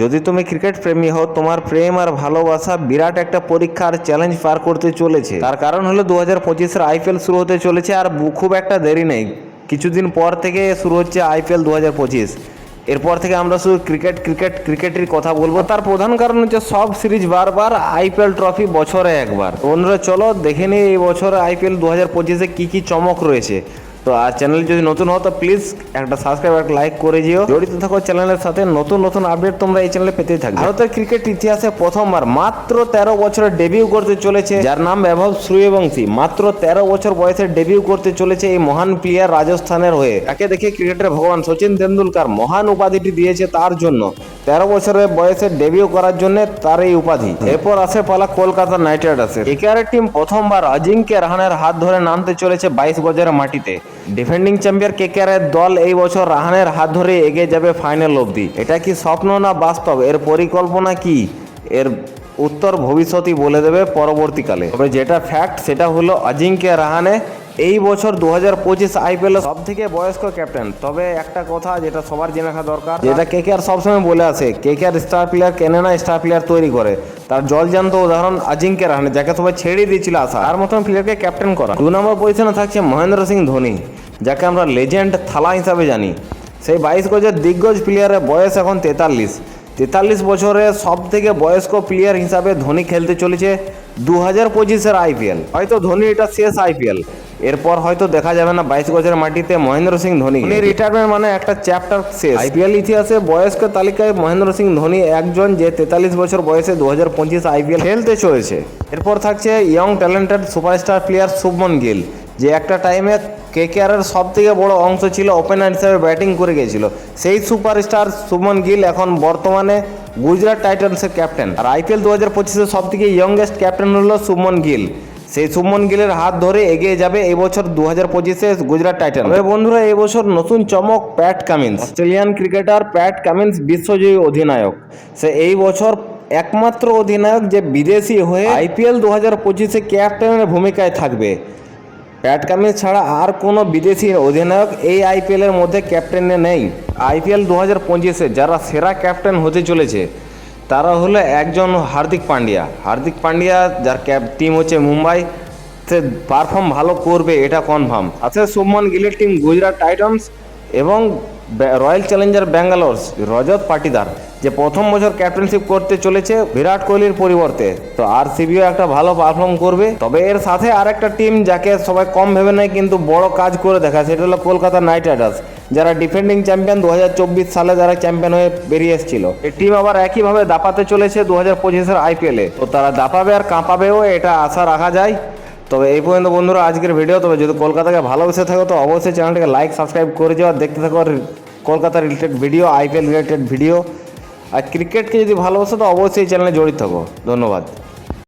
যদি তুমি ক্রিকেট প্রেমী হও, তোমার প্রেম আর ভালোবাসা বিরাট একটা পরীক্ষা আর চ্যালেঞ্জ পার করতে চলেছে। তার কারণ হলো দু হাজার পঁচিশের আইপিএল শুরু হতে চলেছে আর খুব একটা দেরি নেই। কিছুদিন পর থেকে শুরু হচ্ছে আইপিএল দু হাজার পঁচিশ। এরপর থেকে আমরা শুধু ক্রিকেট ক্রিকেট ক্রিকেটের কথা বলব। তার প্রধান কারণ হচ্ছে সব সিরিজ বারবার আইপিএল ট্রফি বছরে একবার। বন্ধুরা, চলো দেখে নিই এই বছর আইপিএল দু হাজার পঁচিশে কী কী চমক রয়েছে। তো আর চ্যানেল যদি নতুন হও, তো প্লিজ একটা সাবস্ক্রাইব একটা লাইক করে দিও। জড়িত থাকো চ্যানেলের সাথে, নতুন নতুন আপডেট তোমরা এই চ্যানেলে পেতেই থাকবে। ভারতের ক্রিকেট ইতিহাসে প্রথমবার মাত্র তেরো বছরে ডেবিউ করতে চলেছে, যার নাম বৈভব সূর্যবংশী। মাত্র তেরো বছর বয়সে ডেবিউ করতে চলেছে এই মহান প্লেয়ার রাজস্থানের হয়ে। তাকে দেখে ক্রিকেটের ভগবান সচিন তেন্ডুলকার মহান উপাধিটি দিয়েছে তার জন্য। তেরো বছরের বয়সে ডেবিউ করার জন্য তার এই উপাধি। এরপর আসে পালা কলকাতা নাইট রাইডার্সের। কেকেআরের টিম প্রথমবার অজিঙ্ক্য রাহানের হাত ধরে নামতে চলেছে বাইশ গজের মাটিতে। ডিফেন্ডিং চ্যাম্পিয়ন কেকেআরের দল এই বছর রাহানের হাত ধরে এগিয়ে যাবে ফাইনাল অবধি। এটা কি স্বপ্ন না বাস্তব? এর পরিকল্পনা কি? এর উত্তর ভবিষ্যতই বলে দেবে পরবর্তীকালে। তবে যেটা ফ্যাক্ট সেটা হলো অজিঙ্ক্য রাহানে এই বছর দু হাজার পঁচিশ আইপিএল সব থেকে বয়স্ক ক্যাপ্টেন। তবে একটা কথা যেটা সবার জেনে রাখা দরকার, যেটা কে কে আর সবসময় বলে আসে, কে আর স্টার প্লেয়ার, কেনে না স্টার প্লেয়ার তৈরি করে। তার জলজান্ত উদাহরণ অজিঙ্ক্য রাহানে, যাকে সবাই ছেড়ে দিয়েছিল আশা। আর মতন প্লেয়ারকে ক্যাপ্টেন করা। দু নম্বর পজিশনে থাকছে মহেন্দ্র সিং ধোনি, যাকে আমরা লেজেন্ড থালা হিসাবে জানি। সেই বাইশ গজের দিগ্গজ প্লেয়ারের বয়স এখন তেতাল্লিশ। তেতাল্লিশ বছরে সব থেকে বয়স্ক প্লেয়ার হিসাবে ধোনি খেলতে চলেছে দু হাজার পঁচিশের আইপিএল। হয়তো ধোনি এটা শেষ আইপিএল। এরপর হয়তো দেখা যাবে না বাইশ গজের মাটিতে মহেন্দ্র সিং ধোনি। রিটায়ারমেন্ট মানে একটা চ্যাপ্টার শেষ। আইপিএল ইতিহাসে বয়স্ক তালিকায় মহেন্দ্র সিং ধোনি একজন যে তেতাল্লিশ বছর বয়সে দু হাজার পঁচিশ আইপিএল খেলতে চলেছে। এরপর থাকছে young talented superstar player Shubman Gill যে একটা টাইমে কেকেআরের সব থেকে বড় অংশ ছিল ওপেনার হিসেবে ব্যাটিং করে গিয়েছিল। সেই সুপারস্টার সুমন গিল এখন বর্তমানে গুজরাট টাইটান্সের ক্যাপ্টেন আর আইপিএল দু হাজার পঁচিশের সব থেকে ইয়ংগেস্ট ক্যাপ্টেন হলো সুমন গিল। সেই সুমন গিলের হাত ধরে এগিয়ে যাবে এবছর দু হাজার পঁচিশে গুজরাট টাইটান তবে বন্ধুরা এই বছর নতুন চমক Pat Cummins. Australian cricketer Pat Cummins বিশ্বজয়ী অধিনায়ক। সে এই বছর একমাত্র অধিনায়ক যে বিদেশি হয়ে আইপিএল দু হাজার পঁচিশে ক্যাপ্টেনের ভূমিকায় থাকবে। প্যাট কামিন্স ছাড়া আর কোনো বিদেশি অধিনায়ক এই আইপিএলের মধ্যে ক্যাপ্টেনে নেই। আইপিএল দু হাজার পঁচিশে যারা সেরা ক্যাপ্টেন হতে চলেছে তারা হলো একজন হার্দিক পান্ডিয়া। হার্দিক পান্ডিয়া, যার ক্যাপ টিম হচ্ছে মুম্বাই, সে পারফর্ম ভালো করবে, এটা কনফার্ম আছে শুভমান গিলের টিম গুজরাট টাইটান্স এবং রয়্যাল চ্যালেঞ্জার ব্যাঙ্গালোরস রজত পাটিদার, যে প্রথম বছর ক্যাপ্টেনশিপ করতে চলেছে বিরাট কোহলির পরিবর্তে। তো আর সিবিও একটা ভালো পারফর্ম করবে। তবে এর সাথে আরেকটা টিম যাকে সবাই কম ভেবে নেয়, কিন্তু বড় কাজ করে দেখা সেটা হলো কলকাতা নাইট রাইডার্স। যারা ডিফেন্ডিং চ্যাম্পিয়ন দু হাজার চব্বিশ সালে যারা চ্যাম্পিয়ন হয়ে বেরিয়ে এসেছিল এই টিম আবার একইভাবে দাপাতে চলেছে দু হাজার পঁচিশের আইপিএলে তো তারা দাপাবে আর কাঁপাবেও, এটা আশা রাখা যায়। তবে এই পর্যন্ত বন্ধুরা, আজকের ভিডিও তবে যদি কলকাতাকে ভালোবেসে থাকো, তো অবশ্যই চ্যানেলটাকে লাইক সাবস্ক্রাইব করে যাওয়া দেখতে থাকো আর Kolkata related video IPL related video আর ক্রিকেটকে যদি ভালোবাসো, তো অবশ্যই চ্যানেলে জড়িত থাকো। ধন্যবাদ।